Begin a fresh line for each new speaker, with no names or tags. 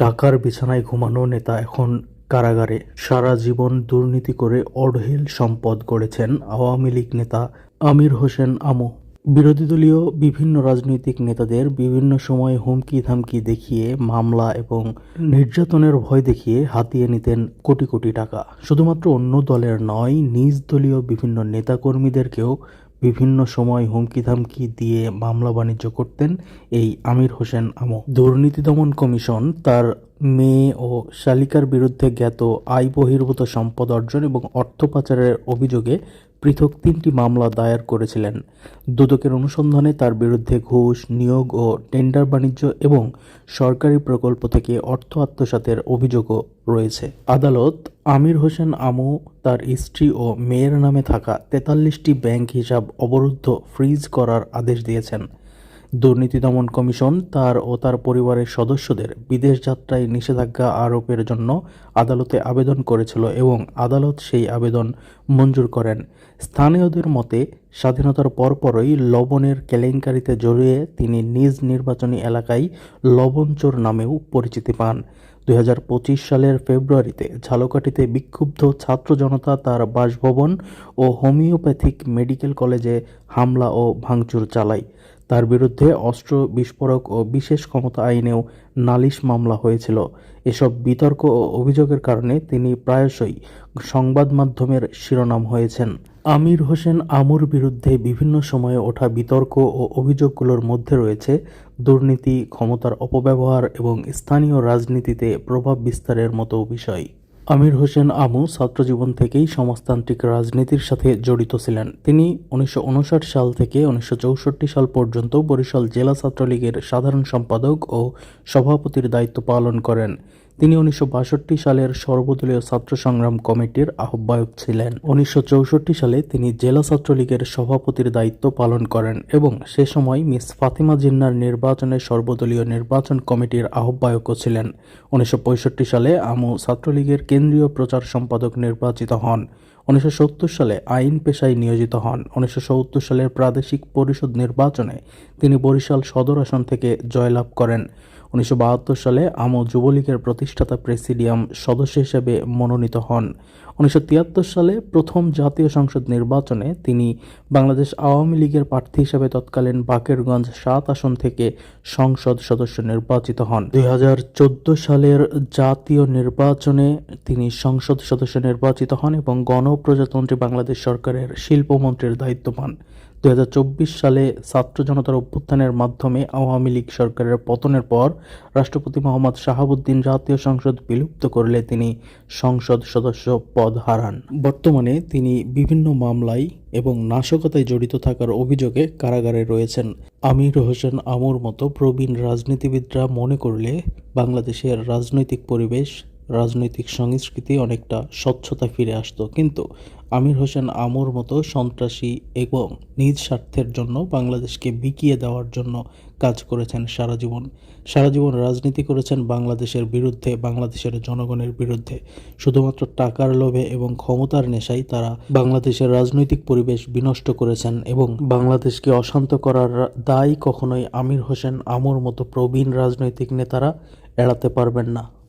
টাকার বিছানায় ঘুমানো নেতা এখন কারাগারে। সারা জীবন দুর্নীতি করে অঢেল সম্পদ গড়েছেন আওয়ামী লীগ নেতা আমির হোসেন আমু। বিরোধী দলীয় বিভিন্ন রাজনৈতিক নেতাদের বিভিন্ন সময় হুমকি ধামকি দেখিয়ে, মামলা এবং নির্যাতনের ভয় দেখিয়ে হাতিয়ে নিতেন কোটি কোটি টাকা। শুধুমাত্র অন্য দলের নয়, নিজ দলীয় বিভিন্ন নেতাকর্মীদেরকেও বিভিন্ন সময় হুমকি ধামকি দিয়ে মামলা বাণিজ্য করতেন এই আমির হোসেন আমো। দুর্নীতি দমন কমিশন তার মেয়ে ও শালিকার বিরুদ্ধে জ্ঞাত আয় বহির্ভূত সম্পদ অর্জন এবং অর্থ পাচারের অভিযোগে পৃথক তিনটি মামলা দায়ের করেছিলেন। দুদকের অনুসন্ধানে তার বিরুদ্ধে ঘুষ, নিয়োগ ও টেন্ডার বাণিজ্য এবং সরকারি প্রকল্প থেকে অর্থ আত্মসাতের অভিযোগও রয়েছে। আদালত আমির হোসেন আমু, তার স্ত্রী ও মেয়ের নামে থাকা তেতাল্লিশটি ব্যাংক হিসাব অবরুদ্ধ ফ্রিজ করার আদেশ দিয়েছেন। দুর্নীতি দমন কমিশন তার ও তার পরিবারের সদস্যদের বিদেশ যাত্রায় নিষেধাজ্ঞা আরোপের জন্য আদালতে আবেদন করেছিল এবং আদালত সেই আবেদন মঞ্জুর করেন। স্থানীয়দের মতে, স্বাধীনতার পরপরই লবণের কেলেঙ্কারিতে জড়িয়ে তিনি নিজ নির্বাচনী এলাকায় লবণচোর নামেও পরিচিতি পান। দুই হাজার পঁচিশ সালের ফেব্রুয়ারিতে ঝালকাঠিতে বিক্ষুব্ধ ছাত্র জনতা তার বাসভবন ও হোমিওপ্যাথিক মেডিকেল কলেজে হামলা ও ভাঙচুর চালায়। তার বিরুদ্ধে অস্ত্র বিস্ফোরক ও বিশেষ ক্ষমতা আইনেও নালিশ মামলা হয়েছিল। এসব বিতর্ক ও অভিযোগের কারণে তিনি প্রায়শই সংবাদ মাধ্যমের শিরোনাম হয়েছেন। আমির হোসেন আমুর বিরুদ্ধে বিভিন্ন সময়ে ওঠা বিতর্ক ও অভিযোগগুলোর মধ্যে রয়েছে দুর্নীতি, ক্ষমতার অপব্যবহার এবং স্থানীয় রাজনীতিতে প্রভাব বিস্তারের মতো বিষয়। আমির হোসেন আমু ছাত্রজীবন থেকেই সমাজতান্ত্রিক রাজনীতির সাথে জড়িত ছিলেন। তিনি উনিশশো উনষাট সাল থেকে উনিশশো চৌষট্টি সাল পর্যন্ত বরিশাল জেলা ছাত্রলীগের সাধারণ সম্পাদক ও সভাপতির দায়িত্ব পালন করেন। তিনি উনিশশো বাষট্টি সালের সর্বদলীয় ছাত্র সংগ্রাম কমিটির আহ্বায়ক ছিলেন। উনিশশো চৌষট্টি সালে তিনি জেলা ছাত্রলীগের সভাপতির দায়িত্ব পালন করেন এবং সে সময় মিস ফাতিমা জিন্নার নির্বাচনে সর্বদলীয় নির্বাচন কমিটির আহ্বায়কও ছিলেন। উনিশশো পঁয়ষট্টি সালে আমু ছাত্রলীগের কেন্দ্রীয় প্রচার সম্পাদক নির্বাচিত হন। উনিশশো সত্তর সালে আইন পেশায় নিয়োজিত হন। উনিশশো সত্তর সালের প্রাদেশিক পরিষদ নির্বাচনে তিনি বরিশাল সদর আসন থেকে জয়লাভ করেন। উনিশশো বাহাত্তর সালে আমো যুবলীগের প্রতিষ্ঠাতা প্রেসিডিয়াম সদস্য হিসেবে মনোনীত হন। উনিশশো তিয়াত্তর সালে প্রথম জাতীয় সংসদ নির্বাচনে তিনি বাংলাদেশ আওয়ামী লীগের প্রার্থী হিসেবে তৎকালীন বাকেরগঞ্জ সাত আসন থেকে সংসদ সদস্য নির্বাচিত হন। দুই হাজার চোদ্দ সালের জাতীয় নির্বাচনে তিনি সংসদ সদস্য নির্বাচিত হন এবং গণপ্রজাতন্ত্রী বাংলাদেশ সরকারের শিল্পমন্ত্রীর দায়িত্ব পান। দুই হাজার চব্বিশ সালে ছাত্র জনতার অভ্যুত্থানের মাধ্যমে আওয়ামী লীগ সরকারের পতনের পর রাষ্ট্রপতি মোহাম্মদ শাহাবুদ্দিন জাতীয় সংসদ বিলুপ্ত করলে তিনি সংসদ সদস্য পদ হারান। বর্তমানে তিনি বিভিন্ন মামলায় এবং নাশকতায় জড়িত থাকার অভিযোগে কারাগারে রয়েছেন। আমির হোসেন আমুর মতো প্রবীণ রাজনীতিবিদরা মনে করলে বাংলাদেশের রাজনৈতিক পরিবেশ রাজনৈতিক সংস্কৃতি অনেকটা স্বচ্ছতা ফিরে আসতো। কিন্তু আমির হোসেন আমুর মতো সন্ত্রাসী এবং নিজ স্বার্থের জন্য বাংলাদেশকে বিকিয়ে দেওয়ার জন্য কাজ করেছেন সারা জীবন। সারা জীবন রাজনীতি করেছেন বাংলাদেশের বিরুদ্ধে, বাংলাদেশের জনগণের বিরুদ্ধে। শুধুমাত্র টাকার লোভে এবং ক্ষমতার নেশায় তারা বাংলাদেশের রাজনৈতিক পরিবেশ বিনষ্ট করেছেন এবং বাংলাদেশকে অশান্ত করার দায় কখনোই আমির হোসেন আমুর মতো প্রবীণ রাজনৈতিক নেতারা এড়াতে পারবেন না।